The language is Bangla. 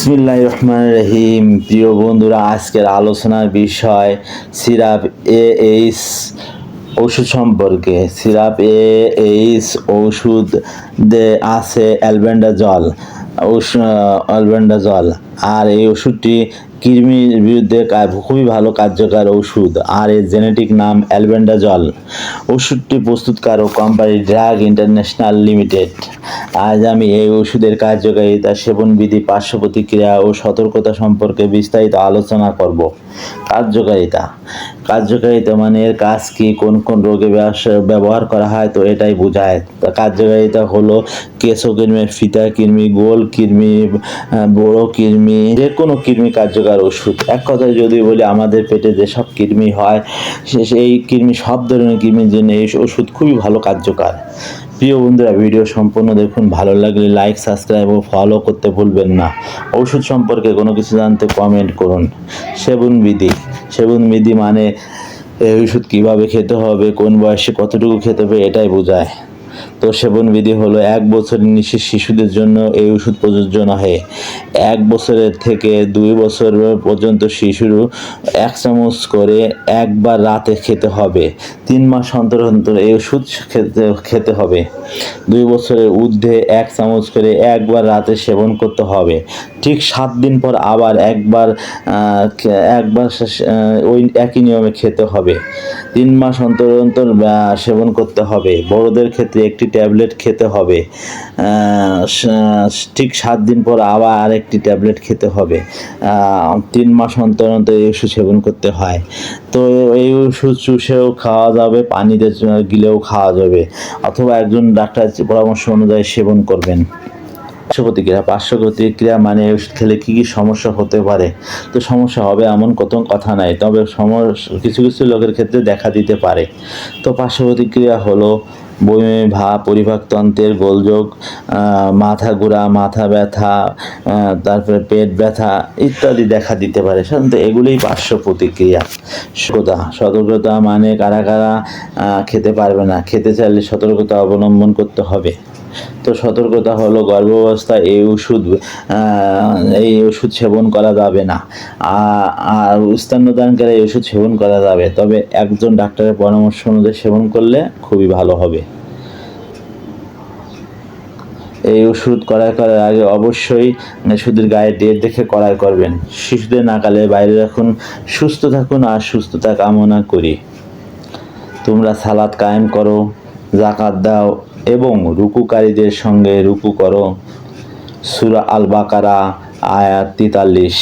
বিসমিল্লাহ রহমান রহিম প্রিয় বন্ধুরা, আজকের আলোচনার বিষয় সিরাপ এ এইচ ওষুধ সম্পর্কে। সিরাপ এ এইচ ওষুধ আছে অ্যালবেন্ডাজল অ্যালবেন্ডাজল। আর এই ওষুধটি কৃমির বিরুদ্ধে খুবই ভালো কার্যকর ওষুধ। আর এর জেনেটিক নাম অ্যালবেন্ডাজল। ওষুধটি প্রস্তুতকারক কোম্পানি ড্রাগ ইন্টারন্যাশনাল লিমিটেড। আজ আমি এই ওষুধের কার্যকারিতা, সেবনবিধি পার্শ্ব প্রতিক্রিয়া ও সতর্কতা সম্পর্কে বিস্তারিত আলোচনা করব। কার্যকারিতা। কার্যকারিতা মানে এর কাজ কি, কোন কোন রোগে ব্যবহার করা হয়, তো এটাই বোঝায়। কার্যকারিতা হলো কেশো কৃমি ফিতা, কৃমি গোল, কৃমি বড় কৃমি যে কোনো কৃমি কার্যকর ওষুধ। এক কথায় যদি বলি, আমাদের পেটে যেসব কৃমি হয় সেই কৃমি, সব ধরনের কৃমির জন্য এই ওষুধ খুবই ভালো কার্যকর। প্রিয় বন্ধুরা, ভিডিও সম্পূর্ণ দেখুন। ভালো লাগলে লাইক সাবস্ক্রাইব ও ফলো করতে ভুলবেন না। ওষুধ সম্পর্কে কোনো কিছু জানতে কমেন্ট করুন। সেবন বিধি। সেবন বিধি মানে এই ওষুধ কীভাবে খেতে হবে, কোন বয়সে কতটুকু খেতে হবে এটাই বোঝায়। তো সেবন বিধি হলো এক বছরের নিচে শিশুদের জন্য এই ওষুধ প্রযোজ্য নহে। এক বছরের থেকে দুই বছর পর্যন্ত শিশুর এক চামচ করে একবার রাতে খেতে হবে। তিন মাস অন্তর অন্তর এই ওষুধ খেতে খেতে হবে। দুই বছরের ঊর্ধ্বে এক চামচ করে একবার রাতে সেবন করতে হবে। ঠিক সাত দিন পর আবার একবার একবার ওই একই নিয়মে খেতে হবে। তিন মাস অন্তর অন্তর সেবন করতে হবে। বড়দের ক্ষেত্রে একটি ট্যাবলেট খেতে হবে। ঠিক সাত দিন পর আবার আরেকটি ট্যাবলেট খেতে হবে। তিন মাস অন্তর অন্তর এই ওষুধ সেবন করতে হয়। তো এই ওষুধ চুষেও খাওয়া যাবে, পানিতে গিলেও খাওয়া যাবে। অথবা একজন ডাক্তার পরামর্শ অনুযায়ী সেবন করবেন। পার্শ্ব প্রতিক্রিয়া পার্শ্ব প্রতিক্রিয়া মানে ওষুধ খেলে কী কী সমস্যা হতে পারে? তো সমস্যা হবে এমন কত কথা নাই, তবে সমস্যা কিছু কিছু লোকের ক্ষেত্রে দেখা দিতে পারে। তো পার্শ্ব প্রতিক্রিয়া হলো বমি ভাব পরিপাকতন্ত্রের গোলযোগ মাথা ঘোরা, মাথা ব্যথা তারপরে পেট ব্যথা ইত্যাদি দেখা দিতে পারে। সাধারণত এগুলোই পার্শ্ব প্রতিক্রিয়া সতর্কতা সতর্কতা মানে কারা কারা খেতে পারবে না, খেতে চাইলে সতর্কতা অবলম্বন করতে হবে। তো সতর্কতা হলো গর্ভাবস্থায় এই ওষুধ এই ওষুধ সেবন করা যাবে না। আর স্তন্যদানকারী এই ওষুধ সেবন করা যাবে। তবে একজন ডাক্তারের পরামর্শ অনুযায়ী সেবন করলে খুবই ভালো হবে। এই ওষুধ ক্রয় করার আগে অবশ্যই ওষুধের গায়ে ডেট দেখে ক্রয় করবেন। শিশুদের নাকালে বাইরে রাখুন, সুস্থ থাকুন আর সুস্থতা কামনা করি। তোমরা সালাদ কায়েম করো। জাকাত দাও এবং রুকুকারীদের সঙ্গে রুকু করো। সুরা আল বাকারা আয়াত তেতাল্লিশ।